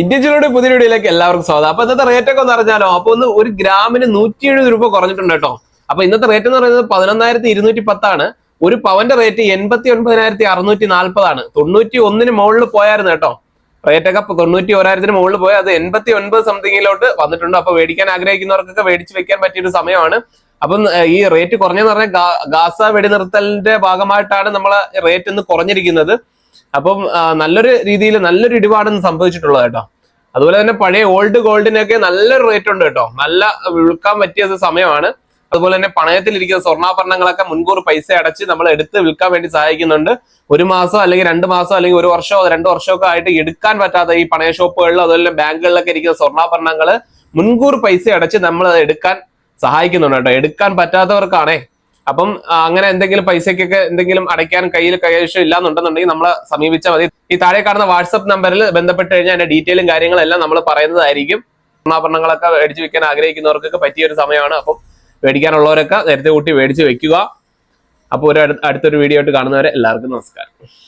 Indian പുതിയ വീഡിയോയിലേക്ക് എല്ലാവർക്കും സ്വാഗതം. അപ്പൊ ഇന്നത്തെ റേറ്റ് ഒക്കെ ഒന്ന് അറിഞ്ഞാലോ? അപ്പൊ ഒന്ന് ഒരു ഗ്രാമിന് നൂറ്റി എഴുപത് രൂപ കുറഞ്ഞിട്ടുണ്ട് കേട്ടോ. അപ്പൊ ഇന്നത്തെ റേറ്റ് എന്ന് പറയുന്നത് പതിനൊന്നായിരത്തി ഇരുന്നൂറ്റി പത്താണ് ഒരു പവന്റെ റേറ്റ് എൺപത്തി ഒൻപതിനായിരത്തി അറുന്നൂറ്റി നാൽപ്പതാണ് തൊണ്ണൂറ്റി ഒന്നിന് മുകളിൽ പോയായിരുന്നു കേട്ടോ. റേറ്റ് ഒക്കെ തൊണ്ണൂറ്റി ഒരായിരത്തിന് മുകളിൽ പോയി അത് എൺപത്തി ഒൻപത് സംതിങ്ങിലോട്ട് വന്നിട്ടുണ്ട്. അപ്പൊ മേടിക്കാൻ ആഗ്രഹിക്കുന്നവർക്കൊക്കെ മേടിച്ച് വെക്കാൻ പറ്റിയ ഒരു സമയമാണ്. അപ്പം ഈ റേറ്റ് കുറഞ്ഞെന്ന് പറഞ്ഞാൽ ഗാസ വെടിനിർത്തലിന്റെ ഭാഗമായിട്ടാണ് നമ്മളെ റേറ്റ് ഇന്ന് കുറഞ്ഞിരിക്കുന്നത്. അപ്പം നല്ലൊരു രീതിയിൽ നല്ലൊരു ഇടിപാടാണ് സംഭവിച്ചിട്ടുള്ളത് കേട്ടോ. അതുപോലെ തന്നെ പഴയ ഓൾഡ് ഗോൾഡിനൊക്കെ നല്ലൊരു റേറ്റ് ഉണ്ട് കേട്ടോ. നല്ല വിൽക്കാൻ പറ്റിയ സമയമാണ്. അതുപോലെ തന്നെ പണയത്തിലിരിക്കുന്ന സ്വർണാഭരണങ്ങളൊക്കെ മുൻകൂർ പൈസ അടച്ച് നമ്മൾ എടുത്ത് വിൽക്കാൻ വേണ്ടി സഹായിക്കുന്നുണ്ട്. ഒരു മാസം അല്ലെങ്കിൽ രണ്ട് മാസം അല്ലെങ്കിൽ ഒരു വർഷമോ രണ്ട് വർഷമൊക്കെ ആയിട്ട് എടുക്കാൻ പറ്റാത്ത ഈ പണയ ഷോപ്പുകളിലും അതുപോലെ ബാങ്കുകളിലൊക്കെ ഇരിക്കുന്ന സ്വർണാഭരണങ്ങൾ മുൻകൂർ പൈസ അടച്ച് നമ്മൾ അത് എടുക്കാൻ സഹായിക്കുന്നുണ്ട് കേട്ടോ. എടുക്കാൻ പറ്റാത്തവർക്കാണേ അപ്പം അങ്ങനെ എന്തെങ്കിലും പൈസക്കൊക്കെ എന്തെങ്കിലും അടയ്ക്കാൻ കയ്യിൽ കൈവശം ഇല്ലാന്നുണ്ടെന്നുണ്ടെങ്കിൽ നമ്മളെ സമീപിച്ചാൽ മതി. ഈ താഴെ കാണുന്ന വാട്സപ്പ് നമ്പറിൽ ബന്ധപ്പെട്ട് കഴിഞ്ഞാൽ അതിന്റെ ഡീറ്റെയിലും കാര്യങ്ങളെല്ലാം നമ്മൾ പറയുന്നതായിരിക്കും. സ്വർണാഭരണങ്ങളൊക്കെ മേടിച്ചു വെക്കാൻ ആഗ്രഹിക്കുന്നവർക്കൊക്കെ പറ്റിയ ഒരു സമയമാണ്. അപ്പം മേടിക്കാനുള്ളവരൊക്കെ നേരത്തെ കൂട്ടി മേടിച്ച് വെക്കുക. അപ്പോൾ ഒരു അടു- അടുത്തൊരു വീഡിയോ ആയിട്ട് കാണുന്നവരെ എല്ലാവർക്കും നമസ്കാരം.